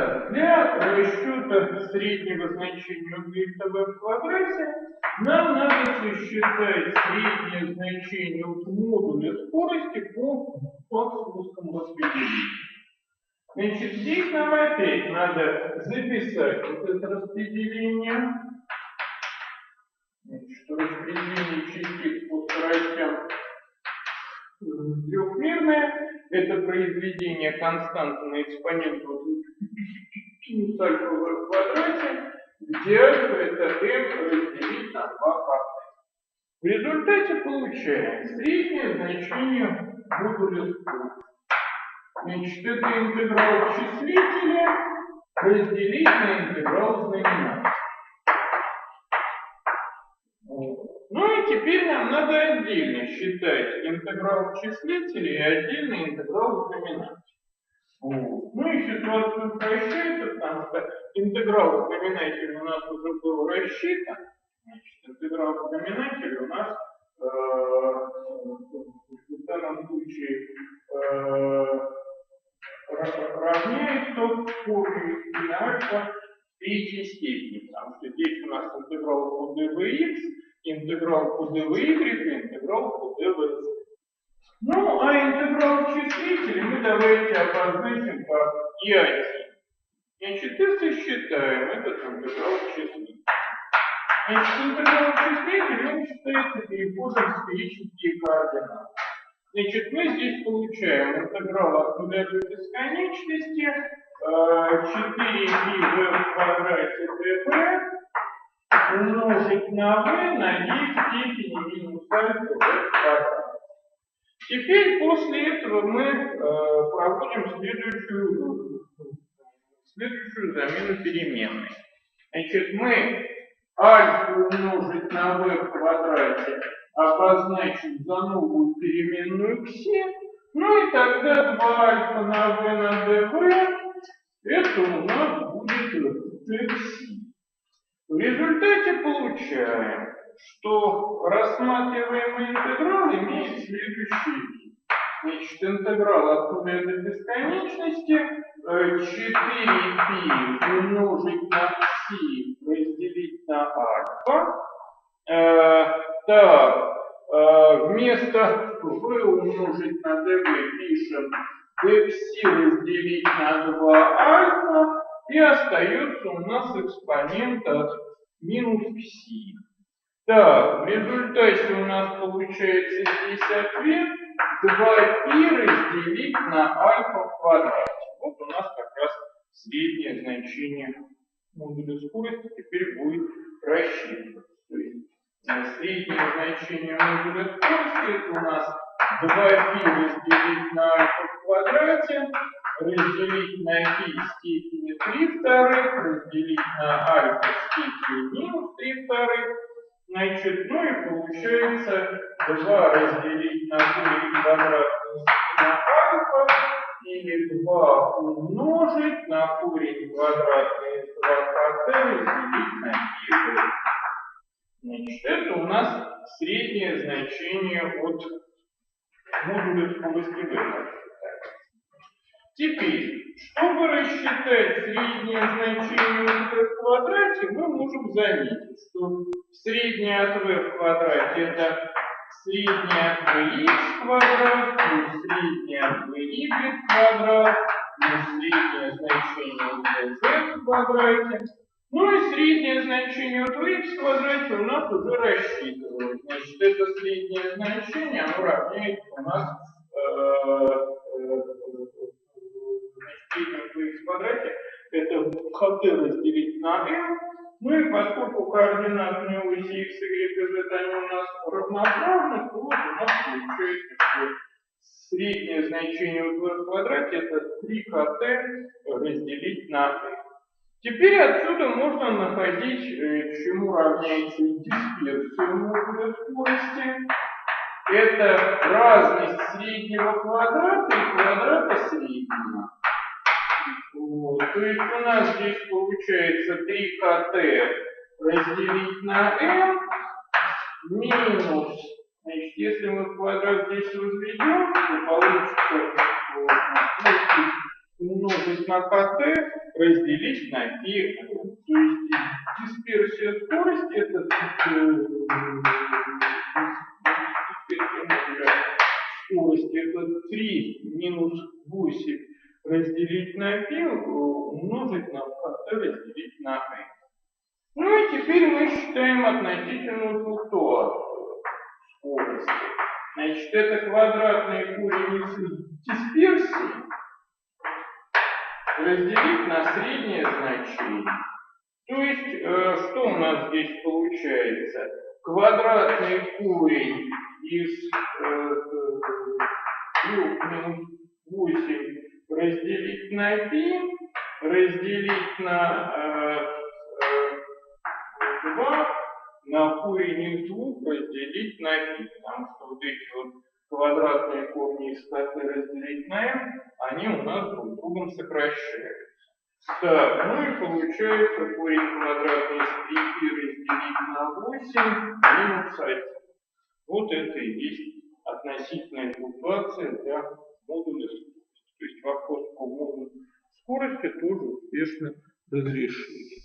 Итак, для расчета среднего значения v в квадрате нам надо сосчитать среднее значение от модуля скорости по фоксовскому распределению. Значит, здесь нам опять надо записать вот это распределение. Значит, распределение частиц по скоростям трехмерное. Это произведение константы на экспоненту синус альфа в квадрате, где это m разделить на 2 квадрата. В результате получаем среднее значение модуля скорости. Значит, это интеграл числителя разделить на интеграл знаменателя. Ну и теперь нам надо отдельно считать интеграл числителя и отдельно интеграл знаменателя. Ну и ситуация упрощается, потому что интеграл знаменателя у нас уже был рассчитан. Значит, интеграл знаменателя у нас э, в данном случае э, равняется корню из альфа третьей степени, потому что здесь у нас интеграл по dvx, интеграл по и интеграл по dvz. Ну, а интеграл числителя мы давайте обозначим как и1. Значит, и сосчитаем этот интеграл числителя. Значит, интеграл числителя он считается переходом в сферические координаты. Значит, мы здесь получаем интеграл от нуля до бесконечности 4π в квадрате dv умножить на v на e в степени минус альфа v квадрат. Теперь после этого мы э, проводим следующую, следующую замену переменной. Значит, мы альфа умножить на v в квадрате обозначим за новую переменную кси, ну и тогда 2 альфа на v на dv это у нас будет txi. В результате получаем, что рассматриваемый интеграл имеет следующий. Значит, интеграл от нуля до бесконечности 4π умножить на си разделить на альфа. Э, так, э, вместо v умножить на dv пишем dxi разделить на 2 альфа и остается у нас экспонент от минус пси. Так, в результате у нас получается здесь ответ 2 пи разделить на альфа в квадрате. Вот у нас как раз среднее значение модуля скорости теперь будет рассчитываться. То есть среднее значение модуля скорости у нас 2 пи разделить на альфа в квадрате, разделить на пи в степени 3 вторых, разделить на альфа в степени минус 3 вторых, Значит, ну и получается 2 разделить на корень квадратный на альфа или 2 умножить на корень квадратный из 2 КТ разделить на π. Значит, это у нас среднее значение от модуля скорости v. Теперь, чтобы рассчитать среднее значение в квадрате, мы можем заметить, что среднее от v в квадрате это среднее от vx квадрат плюс среднее от vy квадрат плюс среднее значение от z в квадрате. Ну и среднее значение от vx в квадрате у нас уже рассчитывалось. Значит, это среднее значение, оно равняется у нас m, ну и поскольку координатные оси x, y, z, они у нас равноправны, то вот у нас получается, среднее значение v в квадрате это 3kt разделить на m. Теперь отсюда можно находить, чему равняется дисперсия модуля скорости. Это разность среднего квадрата и квадрата среднего. Вот. То есть у нас здесь получается 3КТ разделить на m минус, значит, если мы квадрат здесь разведем, то получится вот, умножить на КТ разделить на π. То есть дисперсия скорости это дисперсия скорости это 3 минус 8 разделить на π э, умножить на kt разделить на n. Ну и теперь мы считаем относительную флуктуацию скорости. Значит, это квадратный корень из дисперсии разделить на среднее значение. То есть, э, что у нас здесь получается? Квадратный корень из э, 3 минус 8 разделить на π, разделить на э, э, 2, на корень из 2 разделить на π. Потому что вот эти вот квадратные корни из kt разделить на m, они у нас друг другом сокращаются. Так, ну и получается корень квадратный из 5 разделить на 8 минус 1. Вот это и есть относительная флуктуация для модуля. То есть вопрос по скорости тоже успешно разрешен.